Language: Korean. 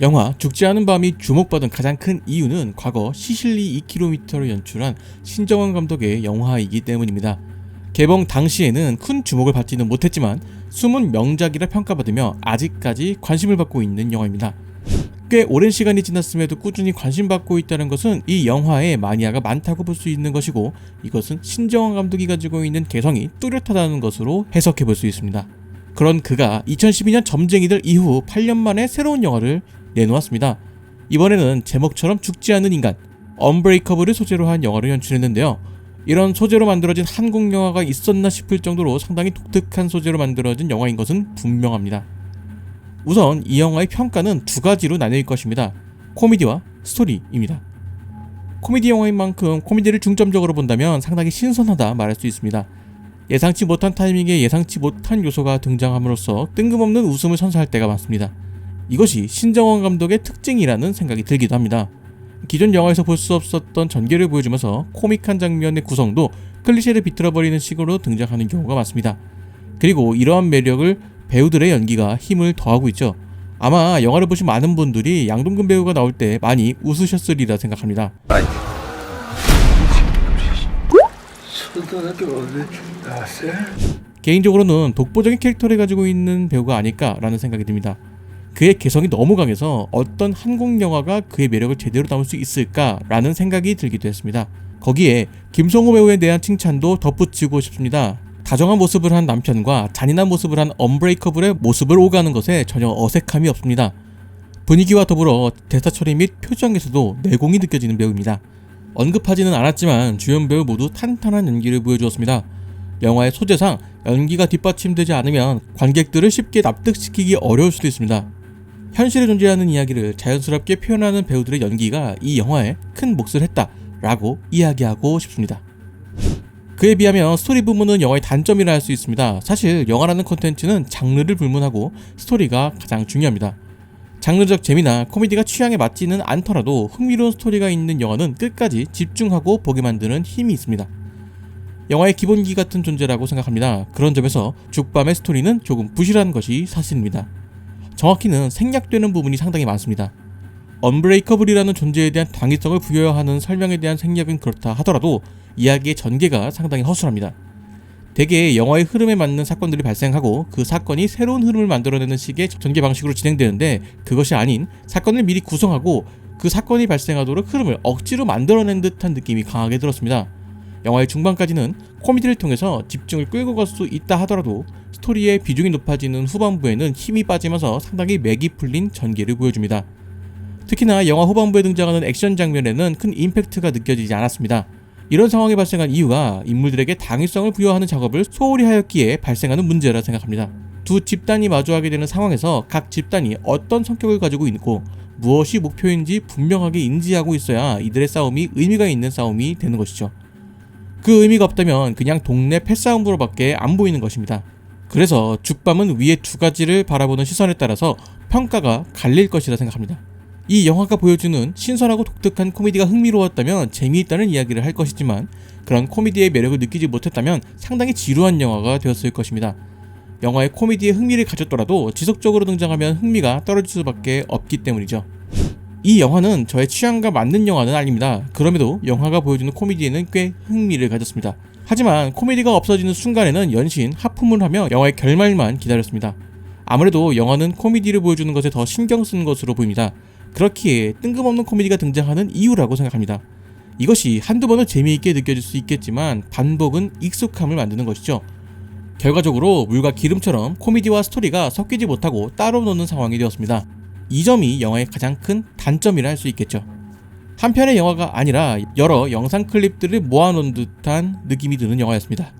영화 죽지 않은 밤이 주목받은 가장 큰 이유는 과거 시실리 2km를 연출한 신정원 감독의 영화이기 때문입니다. 개봉 당시에는 큰 주목을 받지는 못했지만 숨은 명작이라 평가받으며 아직까지 관심을 받고 있는 영화입니다. 꽤 오랜 시간이 지났음에도 꾸준히 관심받고 있다는 것은 이 영화에 마니아가 많다고 볼 수 있는 것이고 이것은 신정원 감독이 가지고 있는 개성이 뚜렷하다는 것으로 해석해 볼 수 있습니다. 그런 그가 2012년 점쟁이들 이후 8년 만에 새로운 영화를 내놓았습니다. 이번에는 제목처럼 죽지 않는 인간, 언브레이커블을 소재로 한 영화를 연출했는데요. 이런 소재로 만들어진 한국 영화가 있었나 싶을 정도로 상당히 독특한 소재로 만들어진 영화인 것은 분명합니다. 우선 이 영화의 평가는 두 가지로 나뉠 것입니다. 코미디와 스토리입니다. 코미디 영화인 만큼 코미디를 중점적으로 본다면 상당히 신선하다 말할 수 있습니다. 예상치 못한 타이밍에 예상치 못한 요소가 등장함으로써 뜬금없는 웃음을 선사할 때가 많습니다. 이것이 신정원 감독의 특징이라는 생각이 들기도 합니다. 기존 영화에서 볼 수 없었던 전개를 보여주면서 코믹한 장면의 구성도 클리셰를 비틀어버리는 식으로 등장하는 경우가 많습니다. 그리고 이러한 매력을 배우들의 연기가 힘을 더하고 있죠. 아마 영화를 보신 많은 분들이 양동근 배우가 나올 때 많이 웃으셨으리라 생각합니다. 개인적으로는 독보적인 캐릭터를 가지고 있는 배우가 아닐까라는 생각이 듭니다. 그의 개성이 너무 강해서 어떤 한국 영화가 그의 매력을 제대로 담을 수 있을까라는 생각이 들기도 했습니다. 거기에 김성호 배우에 대한 칭찬도 덧붙이고 싶습니다. 다정한 모습을 한 남편과 잔인한 모습을 한 언브레이커블의 모습을 오가는 것에 전혀 어색함이 없습니다. 분위기와 더불어 대사 처리 및 표정에서도 내공이 느껴지는 배우입니다. 언급하지는 않았지만 주연 배우 모두 탄탄한 연기를 보여주었습니다. 영화의 소재상 연기가 뒷받침되지 않으면 관객들을 쉽게 납득시키기 어려울 수도 있습니다. 현실에 존재하는 이야기를 자연스럽게 표현하는 배우들의 연기가 이 영화에 큰 몫을 했다라고 이야기하고 싶습니다. 그에 비하면 스토리 부분은 영화의 단점이라 할 수 있습니다. 사실 영화라는 콘텐츠는 장르를 불문하고 스토리가 가장 중요합니다. 장르적 재미나 코미디가 취향에 맞지는 않더라도 흥미로운 스토리가 있는 영화는 끝까지 집중하고 보게 만드는 힘이 있습니다. 영화의 기본기 같은 존재라고 생각합니다. 그런 점에서 죽밤의 스토리는 조금 부실한 것이 사실입니다. 정확히는 생략되는 부분이 상당히 많습니다. 언브레이커블이라는 존재에 대한 당위성을 부여해야 하는 설명에 대한 생략은 그렇다 하더라도 이야기의 전개가 상당히 허술합니다. 대개 영화의 흐름에 맞는 사건들이 발생하고 그 사건이 새로운 흐름을 만들어내는 식의 전개 방식으로 진행되는데 그것이 아닌 사건을 미리 구성하고 그 사건이 발생하도록 흐름을 억지로 만들어낸 듯한 느낌이 강하게 들었습니다. 영화의 중반까지는 코미디를 통해서 집중을 끌고 갈 수 있다 하더라도 스토리의 비중이 높아지는 후반부에는 힘이 빠지면서 상당히 맥이 풀린 전개를 보여줍니다. 특히나 영화 후반부에 등장하는 액션 장면에는 큰 임팩트가 느껴지지 않았습니다. 이런 상황이 발생한 이유가 인물들에게 당위성을 부여하는 작업을 소홀히 하였기에 발생하는 문제라 생각합니다. 두 집단이 마주하게 되는 상황에서 각 집단이 어떤 성격을 가지고 있고 무엇이 목표인지 분명하게 인지하고 있어야 이들의 싸움이 의미가 있는 싸움이 되는 것이죠. 그 의미가 없다면 그냥 동네 패싸움으로밖에 안 보이는 것입니다. 그래서 죽밤은 위에 두 가지를 바라보는 시선에 따라서 평가가 갈릴 것이라 생각합니다. 이 영화가 보여주는 신선하고 독특한 코미디가 흥미로웠다면 재미있다는 이야기를 할 것이지만 그런 코미디의 매력을 느끼지 못했다면 상당히 지루한 영화가 되었을 것입니다. 영화의 코미디에 흥미를 가졌더라도 지속적으로 등장하면 흥미가 떨어질 수밖에 없기 때문이죠. 이 영화는 저의 취향과 맞는 영화는 아닙니다. 그럼에도 영화가 보여주는 코미디에는 꽤 흥미를 가졌습니다. 하지만 코미디가 없어지는 순간에는 연신 하품을 하며 영화의 결말만 기다렸습니다. 아무래도 영화는 코미디를 보여주는 것에 더 신경 쓴 것으로 보입니다. 그렇기에 뜬금없는 코미디가 등장하는 이유라고 생각합니다. 이것이 한두 번은 재미있게 느껴질 수 있겠지만 반복은 익숙함을 만드는 것이죠. 결과적으로 물과 기름처럼 코미디와 스토리가 섞이지 못하고 따로 노는 상황이 되었습니다. 이 점이 영화의 가장 큰 단점이라 할 수 있겠죠. 한 편의 영화가 아니라 여러 영상 클립들을 모아놓은 듯한 느낌이 드는 영화였습니다.